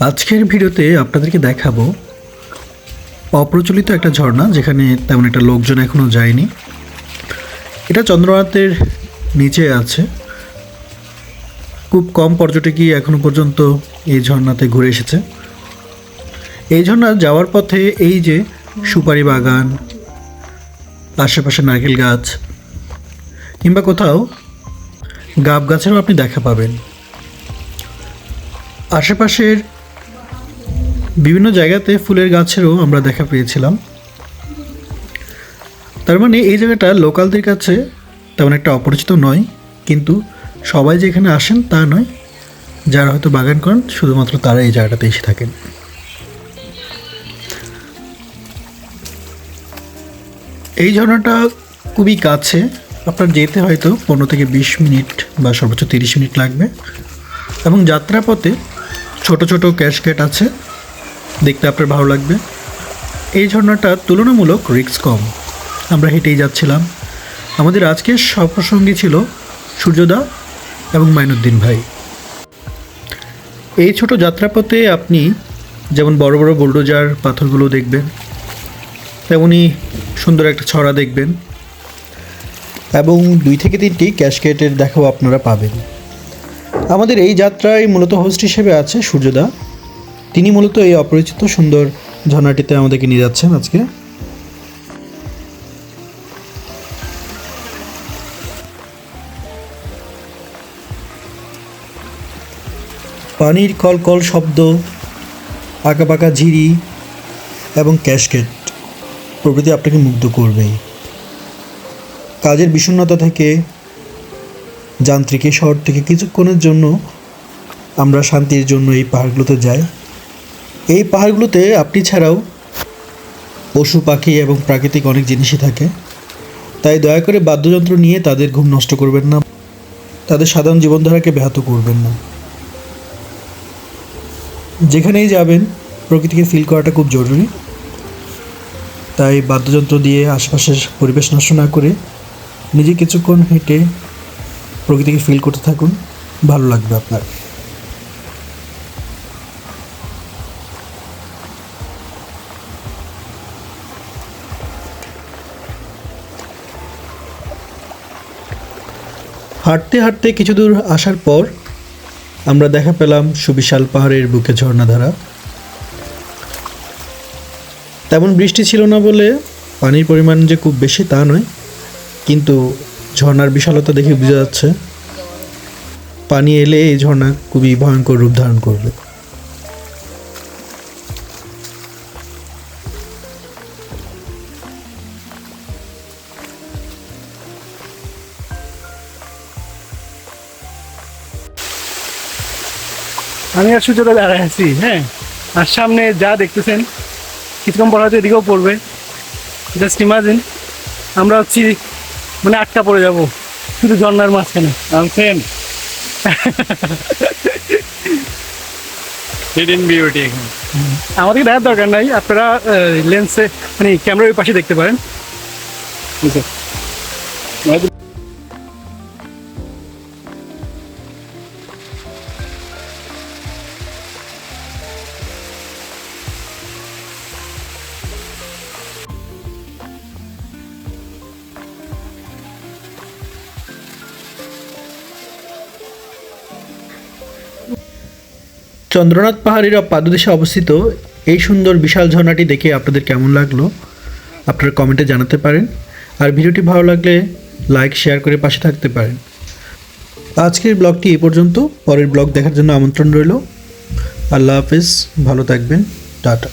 আজকের ভিডিওতে আপনাদেরকে দেখাবো অপ্রচলিত একটা ঝর্ণা, যেখানে তেমন একটা লোকজন এখনও যায়নি। এটা চন্দ্রনাথের নিচে আছে। খুব কম পর্যটকই এখনও পর্যন্ত এই ঝর্ণাতে ঘুরে এসেছে। এই ঝর্ণা যাওয়ার পথে এই যে সুপারি বাগান, আশেপাশে নারকেল গাছ, কিংবা কোথাও গাব গাছেরও আপনি দেখা পাবেন। আশেপাশের বিভিন্ন জায়গাতে ফুলের গাছেরও আমরা দেখা পেয়েছিলাম। তার মানে এই জায়গাটা লোকালদের কাছে তেমন একটা অপরিচিত নয়, কিন্তু সবাই যে এখানে আসেন তা নয়। যারা হয়তো বাগান করেন, শুধুমাত্র তারা এই জায়গাটাতে এসে থাকেন। এই ঝর্ণাটা খুবই কাছে। আপনার যেতে হয়তো পনেরো থেকে বিশ মিনিট বা সর্বোচ্চ তিরিশ মিনিট লাগবে। এবং যাত্রাপথে ছোট ছোট ক্যাশকেট আছে। দেখতে আপনার ভালো লাগবে। এই ঝর্ণাটা তুলনামূলক রিস্ক কম। আমরা হেঁটেই যাচ্ছিলাম। আমাদের আজকের সফরসঙ্গী ছিল সূর্যদা এবং মাইনুদ্দিন ভাই। এই ছোট যাত্রাপথে আপনি যেমন বড় বড় বুলডোজার পাথরগুলো দেখবেন তেমনই সুন্দর একটা ছড়া দেখবেন এবং দুই থেকে তিনটি ক্যাশকেটের দেখাও আপনারা পাবেন। আমাদের এই যাত্রায় মূলত হোস্ট হিসেবে আছে সূর্যদা তিনি মূলত এই অপরিচিত সুন্দর ঝর্ণাটিতে আমাদেরকে নিয়ে যাচ্ছেন আজকে। পানির কলকল শব্দ, আঁকাবাঁকা ঝিরি এবং ক্যাশকেট প্রভৃতি আপনাকে মুগ্ধ করবেই কাজের বিষণ্ণতা থেকে, যান্ত্রিক শহর থেকে কিছুক্ষণের জন্য আমরা শান্তির জন্য এই পাহাড়গুলোতে যাই। এই পাহাড়গুলোতে আপনি ছাড়াও পশু, পাখি এবং প্রাকৃতিক অনেক জিনিসই থাকে। তাই দয়া করে বাদ্যযন্ত্র নিয়ে তাদের ঘুম নষ্ট করবেন না। তাদের সাধারণ জীবনধারাকে ব্যাহত করবেন না। যেখানেই যাবেন, প্রকৃতিকে ফিল করাটা খুব জরুরি। তাই বাদ্যযন্ত্র দিয়ে আশপাশের পরিবেশ নষ্ট না করে নিজে কিছুক্ষণ হেঁটে প্রকৃতিকে ফিল করতে থাকুন। ভালো লাগবে আপনার। হাঁটতে হাঁটতে কিছু দূর আসার পর আমরা দেখা পেলাম সুবিশাল পাহাড়ের বুকে ঝর্ণাধারা তেমন বৃষ্টি ছিল না বলে পানির পরিমাণ যে খুব বেশি তা নয়, কিন্তু ঝর্ণার বিশালতা দেখে বোঝা যাচ্ছে, পানি এলে এই ঝর্ণা খুবই ভয়ঙ্কর রূপ ধারণ করবে। আমি আর সূর্যটা দাঁড়ায় আছি হ্যাঁ? আর সামনে যা দেখতেছেন কিছুক্ষণ পর হয়তো এদিকেও পড়বে। জাস্ট ইমাজিন আমরা হচ্ছি মানে আটকা পড়ে যাব শুধু ঝর্নার মাঝখানে। আনছেন হিডেন বিউটি এখানে আমাদেরকে দেখার দরকার নাই আপনারা লেন্সে মানে ক্যামেরার পাশে দেখতে পারেন। বুঝছ? চন্দ্রনাথ পাহাড়ের পাদদেশে অবস্থিত, এই সুন্দর বিশাল ঝর্ণাটি দেখে আপনাদের কেমন লাগল আপনারা কমেন্টে জানাতে পারেন। আর ভিডিওটি ভালো লাগলে লাইক, শেয়ার করে পাশে থাকতে পারেন। আজকের ব্লগটি এ পর্যন্ত। পরের ব্লগ দেখার জন্য আমন্ত্রণ রইল। আল্লাহ হাফেজ, ভালো থাকবেন। টাটা।